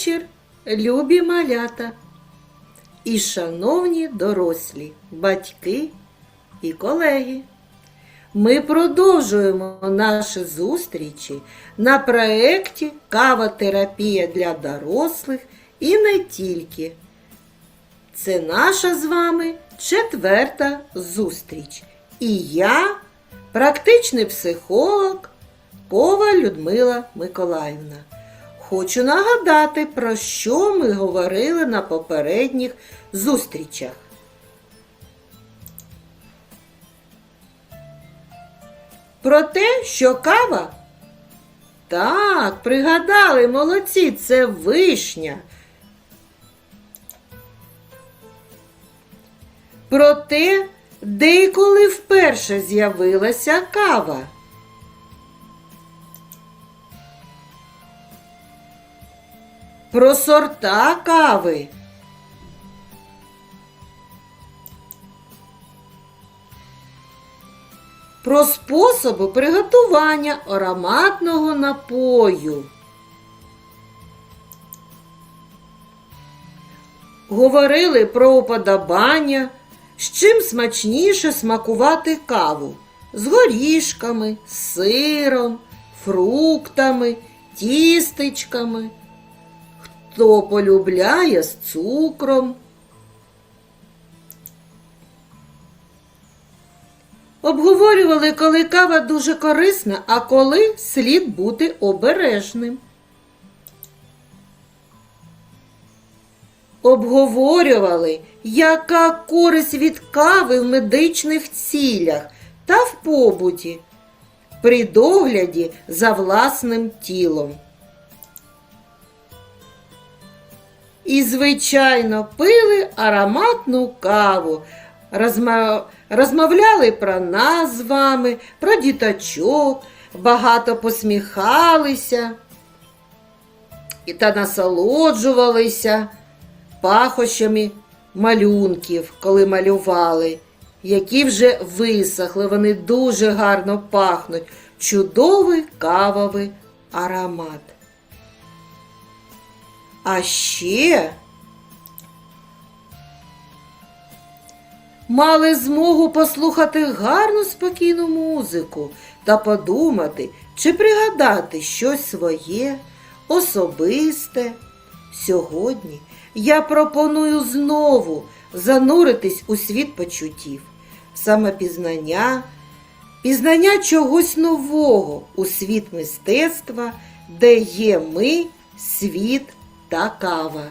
вечір, любі малята і шановні дорослі, батьки і колеги. Ми продовжуємо наші зустрічі на проєкті Кава-терапія для дорослих і не тільки. Це наша з вами четверта зустріч. І я, практичний психолог Кова Людмила Миколаївна. Хочу нагадати, про що ми говорили на попередніх зустрічах. Про те, що кава? Так, пригадали, молодці, це вишня. Про те, де і коли вперше з'явилася кава. Про сорта кави. Про способи приготування ароматного напою. Говорили про уподобання, з чим смачніше смакувати каву з горішками, сиром, фруктами, тістечками. Хто полюбляє з цукром. Обговорювали, коли кава дуже корисна, а коли слід бути обережним. Обговорювали, яка користь від кави в медичних цілях та в побуті при догляді за власним тілом. І, звичайно, пили ароматну каву, розмовляли про нас з вами, про діточок, багато посміхалися і та насолоджувалися пахощами малюнків, коли малювали, які вже висохли, вони дуже гарно пахнуть. Чудовий кавовий аромат. А ще мали змогу послухати гарну спокійну музику та подумати, чи пригадати щось своє, особисте. Сьогодні я пропоную знову зануритись у світ почуттів, самопізнання, пізнання чогось нового у світ мистецтва, де є ми, світ та кава.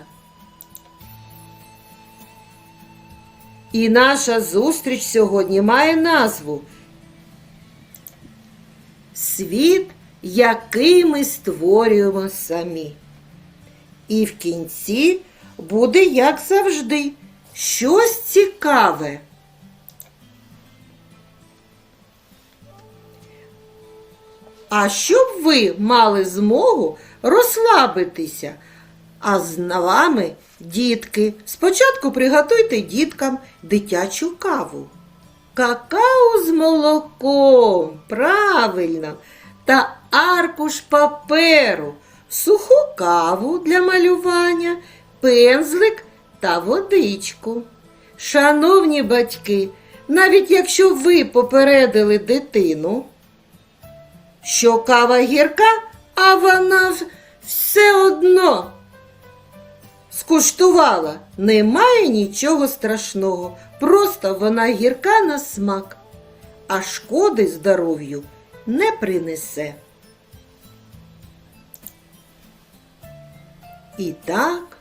І наша зустріч сьогодні має назву Світ, який ми створюємо самі. І в кінці буде, як завжди, щось цікаве. А щоб ви мали змогу розслабитися, а з вами, дітки, спочатку приготуйте діткам дитячу каву. Какао з молоком, правильно, та аркуш паперу, суху каву для малювання, пензлик та водичку. Шановні батьки, навіть якщо ви попередили дитину, що кава гірка, а вона все одно скуштувала. Немає нічого страшного, просто вона гірка на смак, а шкоди здоров'ю не принесе. І так,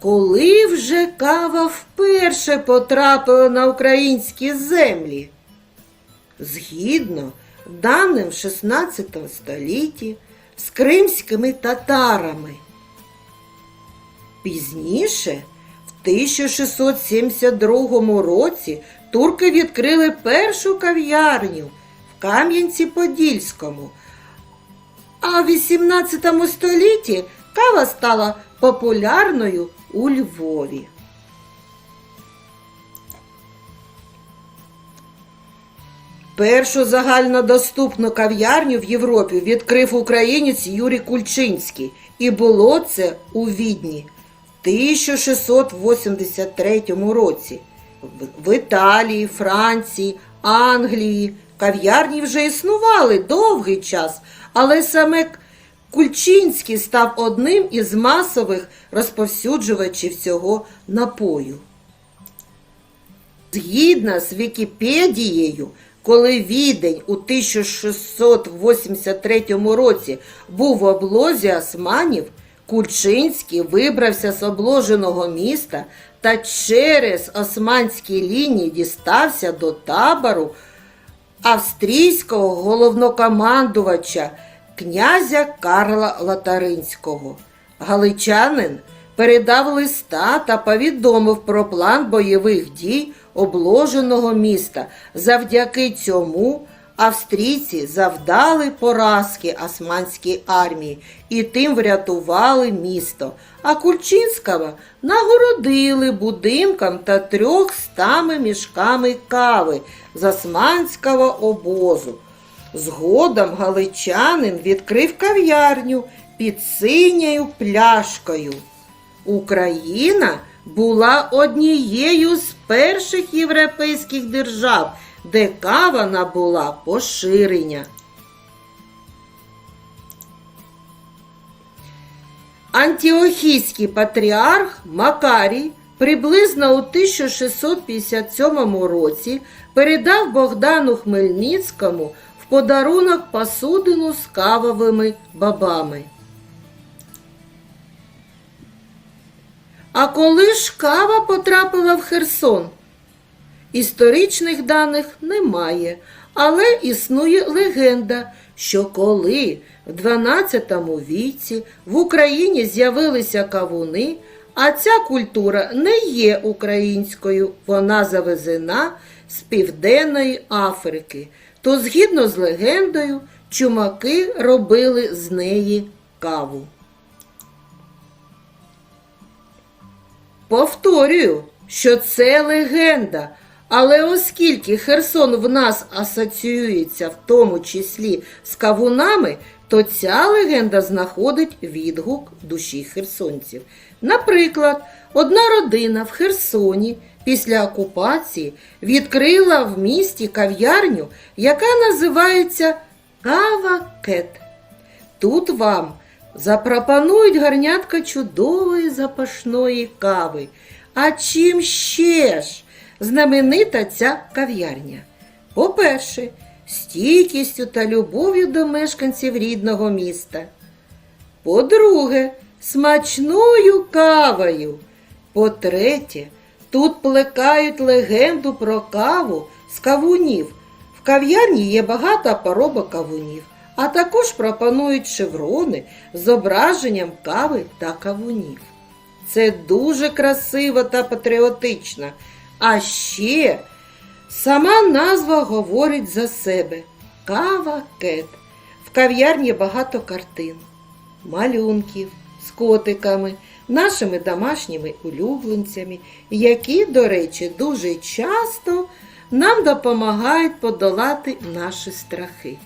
коли вже кава вперше потрапила на українські землі? Згідно даним в 16 столітті з кримськими татарами. Пізніше, в 1672 році, турки відкрили першу кав'ярню в Кам'янці-Подільському. А в 18 столітті кава стала популярною у Львові. Першу загальнодоступну кав'ярню в Європі відкрив українець Юрій Кульчинський, і було це у Відні 1683 році. В- Італії, Франції, Англії кав'ярні вже існували довгий час, але саме Кульчинський став одним із масових розповсюджувачів цього напою. Згідно з Вікіпедією, коли Відень у 1683 році був в облозі османів, Кульчинський вибрався з обложеного міста та через османські лінії дістався до табору австрійського головнокомандувача князя Карла Латаринського. Галичанин передав листа та повідомив про план бойових дій обложеного міста. Завдяки цьому австрійці завдали поразки османській армії і тим врятували місто. А Кульчинського нагородили будинком та трьохстами мішками кави з османського обозу. Згодом галичанин відкрив кав'ярню під синьою пляшкою. Україна була однією з перших європейських держав, де кава набула поширення. Антіохійський патріарх Макарій приблизно у 1657 році передав Богдану Хмельницькому в подарунок посудину з кавовими бабами. А коли ж кава потрапила в Херсон? Історичних даних немає, але існує легенда, що коли в 12 віці в Україні з'явилися кавуни, а ця культура не є українською, вона завезена з Південної Африки, то згідно з легендою, чумаки робили з неї каву. Повторюю, що це легенда. Але оскільки Херсон в нас асоціюється в тому числі з кавунами, то ця легенда знаходить відгук душі херсонців. Наприклад, одна родина в Херсоні після окупації відкрила в місті кав'ярню, яка називається Кава Кет. Тут вам запропонують гарнятка чудової запашної кави. А чим ще ж знаменита ця кав'ярня? По-перше, стійкістю та любов'ю до мешканців рідного міста. По-друге, смачною кавою. По-третє, тут плекають легенду про каву з кавунів. В кав'ярні є багато поробок кавунів, а також пропонують шеврони з зображенням кави та кавунів. Це дуже красиво та патріотично. А ще сама назва говорить за себе Кава Кет. В кав'ярні багато картин, малюнків з котиками, нашими домашніми улюбленцями, які, до речі, дуже часто нам допомагають подолати наші страхи.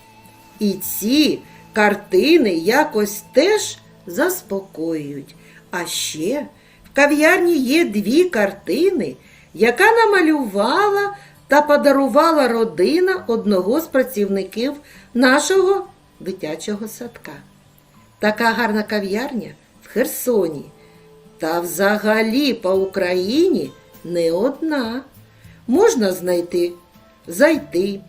І ці картини якось теж заспокоюють. А ще в кав'ярні є дві картини, яка намалювала та подарувала родина одного з працівників нашого дитячого садка. Така гарна кав'ярня в Херсоні. Та взагалі по Україні не одна. Можна знайти, зайти,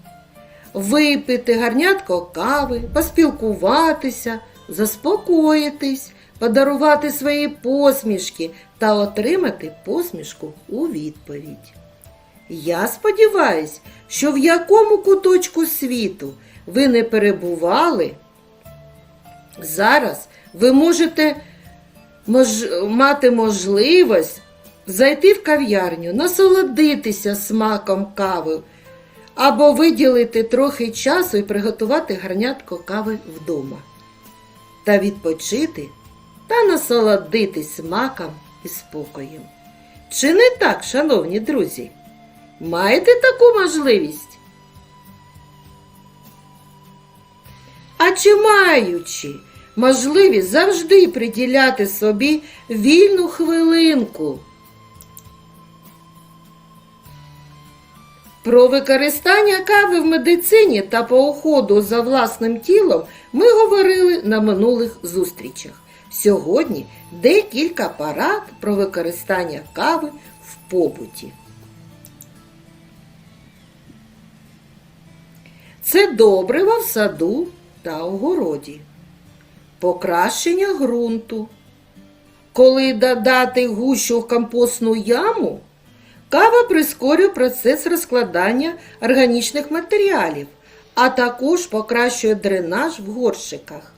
випити гарнятко кави, поспілкуватися, заспокоїтись, подарувати свої посмішки та отримати посмішку у відповідь. Я сподіваюсь, що в якому куточку світу ви не перебували, зараз ви можете мож... мати можливість зайти в кав'ярню, насолодитися смаком кави або виділити трохи часу і приготувати гарнятко кави вдома та відпочити та насолодитись смаком і спокоєм. Чи не так, шановні друзі? Маєте таку можливість? наче маючи можливість завжди приділяти собі вільну хвилинку. Про використання кави в медицині та по уходу за власним тілом ми говорили на минулих зустрічах. Сьогодні декілька парад про використання кави в побуті. Це добрива в саду та огороді. Покращення ґрунту. Коли додати гущу в компостну яму, кава прискорює процес розкладання органічних матеріалів, а також покращує дренаж в горщиках.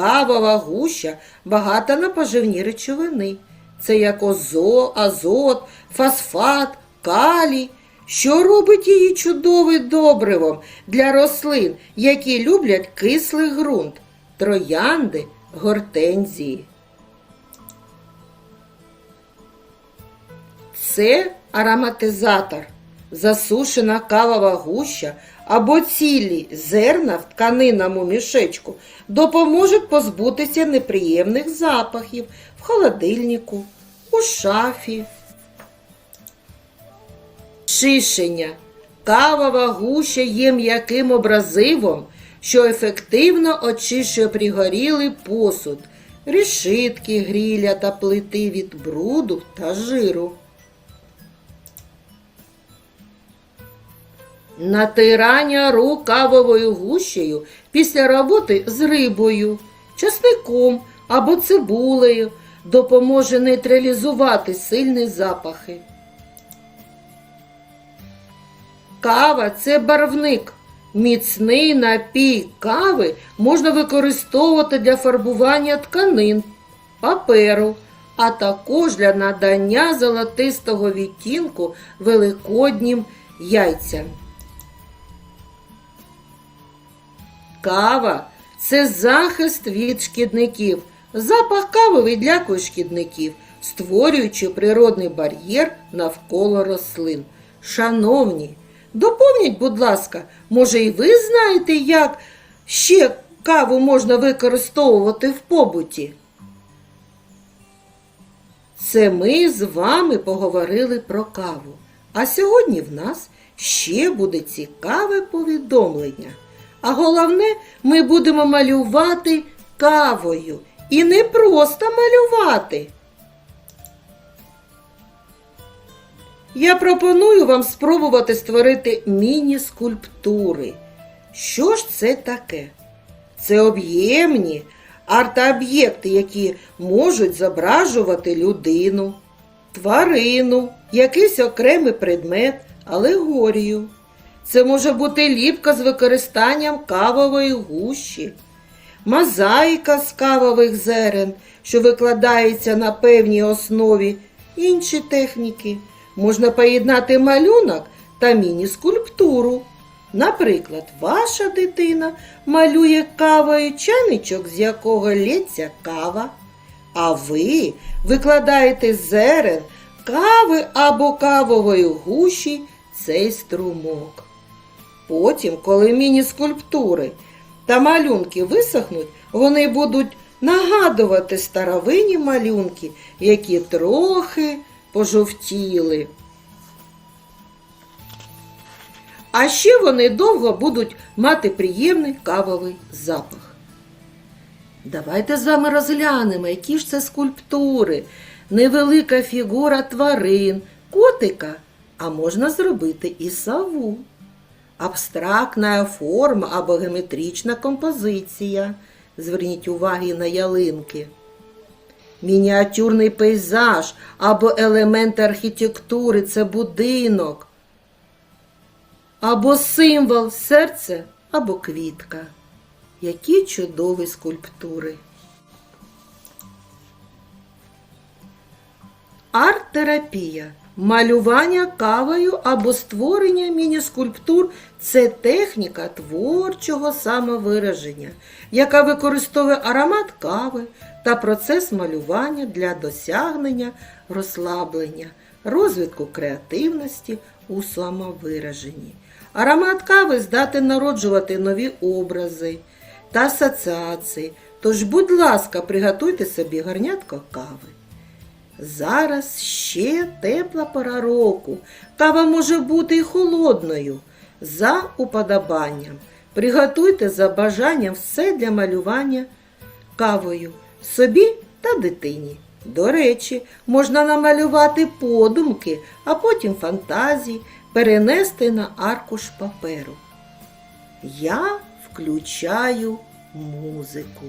Кавова гуща багата на поживні речовини. Це як озо, азот, фосфат, калій, що робить її чудовим добривом для рослин, які люблять кислий ґрунт, троянди, гортензії. Це ароматизатор, засушена кавова гуща або цілі зерна в тканинному мішечку допоможуть позбутися неприємних запахів в холодильнику, у шафі. Шишення. Кавова гуща є м'яким образивом, що ефективно очищує пригорілий посуд, решітки, гріля та плити від бруду та жиру. Натирання рук кавовою гущею після роботи з рибою, часником або цибулею допоможе нейтралізувати сильні запахи. Кава це барвник. Міцний напій кави можна використовувати для фарбування тканин, паперу, а також для надання золотистого відтінку великоднім яйцям. Кава це захист від шкідників. Запах кави відлякує шкідників, створюючи природний бар'єр навколо рослин. Шановні, доповніть, будь ласка, може і ви знаєте, як ще каву можна використовувати в побуті? Це ми з вами поговорили про каву. А сьогодні в нас ще буде цікаве повідомлення. А головне, ми будемо малювати кавою. І не просто малювати. Я пропоную вам спробувати створити міні-скульптури. Що ж це таке? Це об'ємні арт-об'єкти, які можуть зображувати людину, тварину, якийсь окремий предмет, алегорію. Це може бути ліпка з використанням кавової гущі, мозаїка з кавових зерен, що викладається на певній основі, інші техніки. Можна поєднати малюнок та міні-скульптуру. Наприклад, ваша дитина малює кавою чайничок, з якого лється кава, а ви викладаєте зерен кави або кавової гущі цей струмок. Потім, коли міні-скульптури та малюнки висохнуть, вони будуть нагадувати старовинні малюнки, які трохи пожовтіли. А ще вони довго будуть мати приємний кавовий запах. Давайте з вами розглянемо, які ж це скульптури, невелика фігура тварин, котика, а можна зробити і сову. Абстрактна форма або геометрична композиція. Зверніть увагу на ялинки. Мініатюрний пейзаж або елементи архітектури це будинок. Або символ серце або квітка. Які чудові скульптури. Арт-терапія. Малювання кавою або створення міні-скульптур це техніка творчого самовираження, яка використовує аромат кави та процес малювання для досягнення розслаблення, розвитку креативності у самовираженні. Аромат кави здатен народжувати нові образи. та асоціації. Тож, будь ласка, приготуйте собі гарнятко кави. Зараз ще тепла пора року. Кава може бути і холодною. За уподобанням. Приготуйте за бажанням все для малювання кавою собі та дитині. До речі, можна намалювати подумки, а потім фантазії перенести на аркуш паперу. Я включаю музику.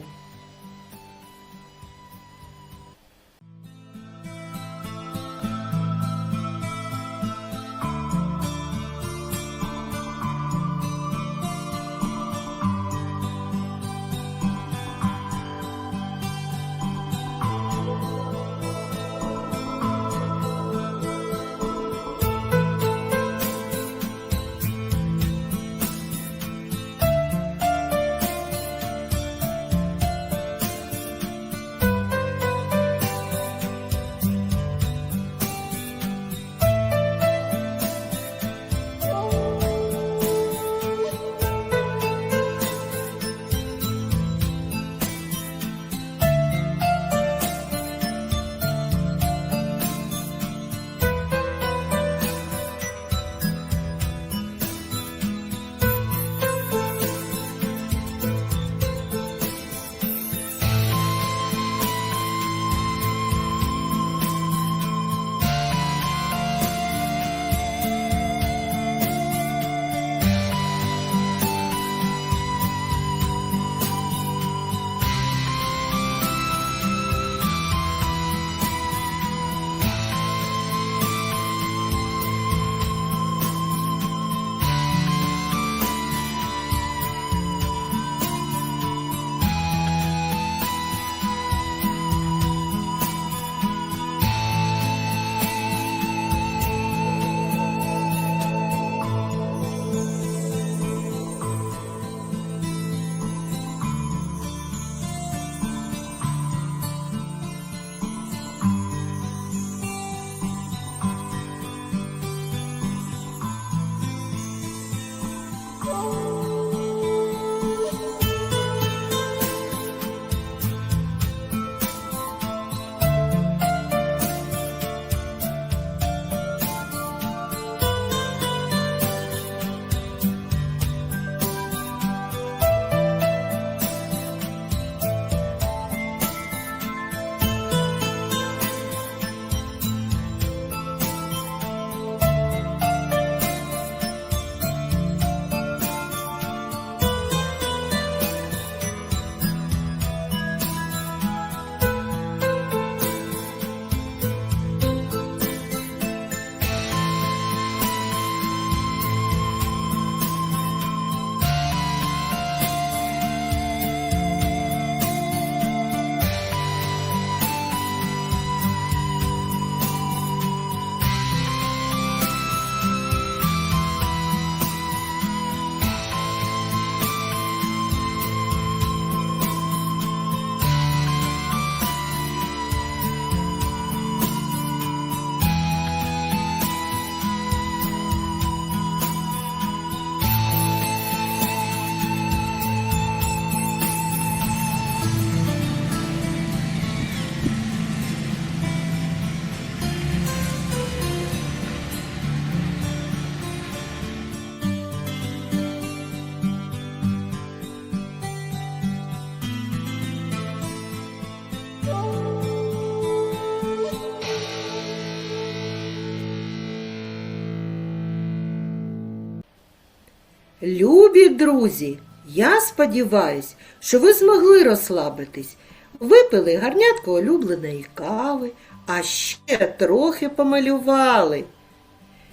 Любі друзі, я сподіваюсь, що ви змогли розслабитись, випили гарнятко улюбленої кави, а ще трохи помалювали.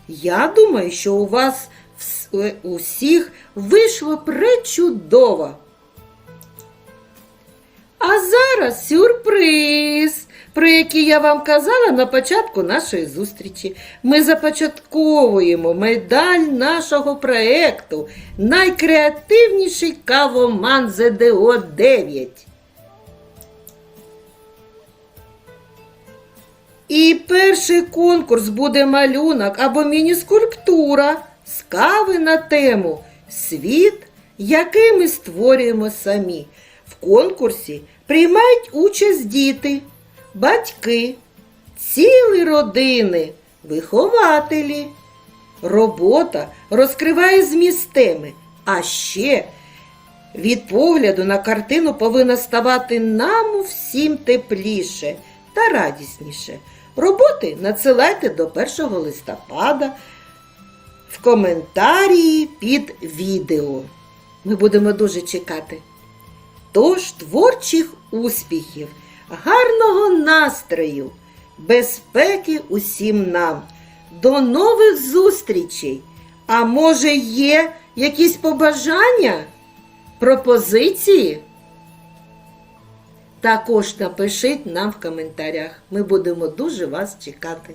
Я думаю, що у вас е, усіх вийшло пречудово. А зараз сюрприз, про який я вам казала на початку нашої зустрічі. Ми започатковуємо медаль нашого проекту Найкреативніший кавоман ЗДО 9. І перший конкурс буде малюнок або міні-скульптура з кави на тему Світ який ми створюємо самі. В конкурсі приймають участь діти, батьки, цілі родини, вихователі. Робота розкриває зміст теми, а ще від погляду на картину повинна ставати нам всім тепліше та радісніше. Роботи надсилайте до 1 листопада в коментарі під відео. Ми будемо дуже чекати. Тож творчих успіхів, гарного настрою, безпеки усім нам. До нових зустрічей! А може є якісь побажання? Пропозиції? Також напишіть нам в коментарях. Ми будемо дуже вас чекати.